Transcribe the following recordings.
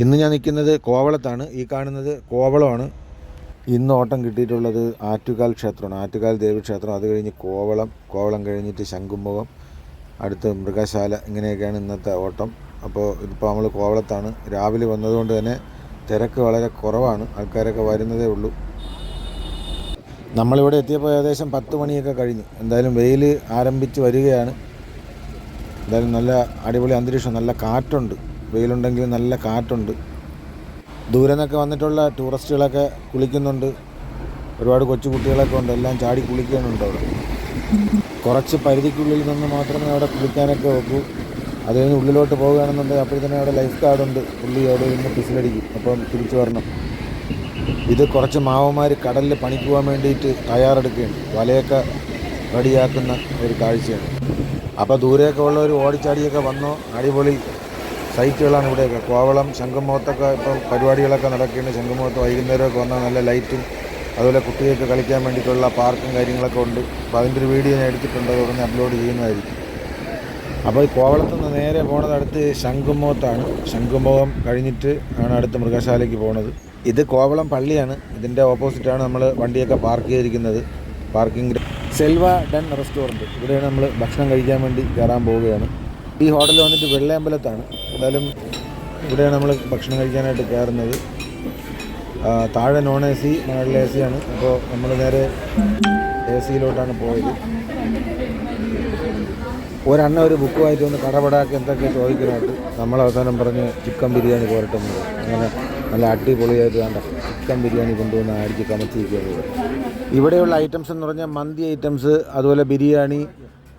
ഇന്ന് ഞാൻ നിൽക്കുന്നത് കോവളത്താണ്. ഈ കാണുന്നത് കോവളമാണ്. ഇന്ന് ഓട്ടം കിട്ടിയിട്ടുള്ളത് ആറ്റുകാൽ ക്ഷേത്രമാണ്. ആറ്റുകാൽ ദേവീക്ഷേത്രം അത് കഴിഞ്ഞ് കോവളം. കോവളം കഴിഞ്ഞിട്ട് ശംഖുമുഖം. അടുത്ത് മൃഗശാല ഇങ്ങനെയൊക്കെയാണ് ഇന്നത്തെ ഓട്ടം. അപ്പോൾ ഇതിപ്പോൾ നമ്മൾ കോവളത്താണ്. രാവിലെ വന്നതുകൊണ്ട് തന്നെ തിരക്ക് വളരെ കുറവാണ്. ആൾക്കാരൊക്കെ വരുന്നതേ ഉള്ളൂ. നമ്മളിവിടെ എത്തിയപ്പോൾ ഏകദേശം പത്ത് മണിയൊക്കെ കഴിഞ്ഞു. എന്തായാലും വെയിൽ ആരംഭിച്ച് വരികയാണ്. എന്തായാലും നല്ല അടിപൊളി അന്തരീക്ഷം നല്ല കാറ്റുണ്ട്. വെയിലുണ്ടെങ്കിലും നല്ല കാറ്റുണ്ട്. ദൂരെ നിന്നൊക്കെ വന്നിട്ടുള്ള ടൂറിസ്റ്റുകളൊക്കെ കുളിക്കുന്നുണ്ട്. ഒരുപാട് കൊച്ചു കുട്ടികളൊക്കെ ഉണ്ട്. എല്ലാം ചാടി കുളിക്കുന്നുണ്ട് അവിടെ. കുറച്ച് പരിധിക്കുള്ളിൽ നിന്ന് മാത്രമേ അവിടെ കുളിക്കാനൊക്കെ വെക്കൂ അത് കഴിഞ്ഞ് ഉള്ളിലോട്ട് പോവുകയാണെന്നുണ്ടെങ്കിൽ തന്നെ അവിടെ ലൈഫ് ഗാർഡുണ്ട് പുള്ളി അവിടെ നിന്ന് പിസിലടിക്കും. അപ്പം തിരിച്ചു വരണം. ഇത് കുറച്ച് മാവന്മാർ കടലിൽ പണിക്ക് പോകാൻ വേണ്ടിയിട്ട് തയ്യാറെടുക്കുകയാണ്. വലയൊക്കെ റെഡിയാക്കുന്ന ഒരു കാഴ്ചയാണ്. അപ്പോൾ ദൂരെയൊക്കെ ഉള്ളവർ ഓടിച്ചാടിയൊക്കെ വന്നോ? അടിപൊളി. സൈറ്റുകളാണ് ഇവിടെയൊക്കെ. കോവളം ശംഖുമുഖത്തൊക്കെ ഇപ്പം പരിപാടികളൊക്കെ നടക്കുകയാണ് ശംഖുമുഖത്ത് വൈകുന്നേരമൊക്കെ വന്നാൽ നല്ല ലൈറ്റും അതുപോലെ കുട്ടികൾക്ക് കളിക്കാൻ വേണ്ടിയിട്ടുള്ള പാർക്കും കാര്യങ്ങളൊക്കെ ഉണ്ട്. അപ്പോൾ അതിന്റെ ഒരു വീഡിയോ ഞാൻ എടുത്തിട്ടുണ്ട്. അതുകൊണ്ട് അപ്ലോഡ് ചെയ്യുന്നതായിരിക്കും. അപ്പോൾ ഈ കോവളത്ത് നിന്ന് നേരെ പോണത് അടുത്ത് ശംഖുമുഖത്താണ്. ശംഖുമുഖം കഴിഞ്ഞിട്ട് ആണ് അടുത്ത് മൃഗശാലയ്ക്ക് പോണത്. ഇത് കോവളം പള്ളിയാണ്. ഇതിന്റെ ഓപ്പോസിറ്റാണ് നമ്മൾ വണ്ടിയൊക്കെ പാർക്ക് ചെയ്തിരിക്കുന്നത്. പാർക്കിംഗ് സെൽവ ഡൺ റെസ്റ്റോറന്റ്. ഇവിടെയാണ് നമ്മൾ ഭക്ഷണം കഴിക്കാൻ വേണ്ടി കയറാൻ പോവുകയാണ്. ഈ ഹോട്ടൽ വന്നിട്ട് വെള്ളയമ്പലത്താണ്. എന്തായാലും ഇവിടെയാണ് നമ്മൾ ഭക്ഷണം കഴിക്കാനായിട്ട് കയറുന്നത്. താഴെ നോൺ എ സി മുകളിൽ എ സി ആണ്. അപ്പോൾ നമ്മൾ നേരെ എ സിയിലോട്ടാണ് പോയത്. ഒരെണ്ണ ഒരു ബുക്കുമായിട്ട് ഒന്ന് കടപടാക്കി എന്തൊക്കെ ചോദിക്കാനായിട്ട് നമ്മൾ അവസാനം പറഞ്ഞ് ചിക്കൻ ബിരിയാണി പോരട്ടെ അങ്ങനെ നല്ല അടിപൊളിയായിട്ട് വേണ്ട ചിക്കൻ ബിരിയാണി കൊണ്ടുവന്ന് അടിച്ച് കമച്ചിരിക്കുന്നത് ഇവിടെയുള്ള ഐറ്റംസ് എന്ന് പറഞ്ഞാൽ മന്തി ഐറ്റംസ് അതുപോലെ ബിരിയാണി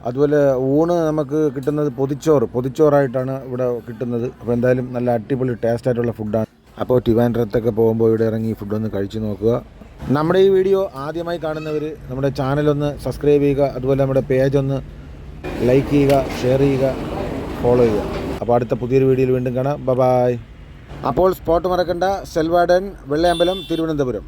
അതുപോലെ ഊണ് നമുക്ക് കിട്ടുന്നത് പൊതിച്ചോറ്. പൊതിച്ചോറായിട്ടാണ് ഇവിടെ കിട്ടുന്നത്. അപ്പോൾ എന്തായാലും നല്ല അടിപൊളി ടേസ്റ്റ് ആയിട്ടുള്ള ഫുഡാണ് അപ്പോൾ ടിവാൻഡ്രത്തൊക്കെ പോകുമ്പോൾ ഇവിടെ ഇറങ്ങി ഫുഡൊന്ന് കഴിച്ചു നോക്കുക. നമ്മുടെ ഈ വീഡിയോ ആദ്യമായി കാണുന്നവർ നമ്മുടെ ചാനലൊന്ന് സബ്സ്ക്രൈബ് ചെയ്യുക. അതുപോലെ നമ്മുടെ പേജ് ഒന്ന് ലൈക്ക് ചെയ്യുക ഷെയർ ചെയ്യുക ഫോളോ ചെയ്യുക. അപ്പോൾ അടുത്ത പുതിയൊരു വീഡിയോയിൽ വീണ്ടും കാണാം. ബ ബായ് അപ്പോൾ സ്പോട്ട് മറക്കണ്ട. സെൽവാഡൻ വെള്ളയമ്പലം തിരുവനന്തപുരം.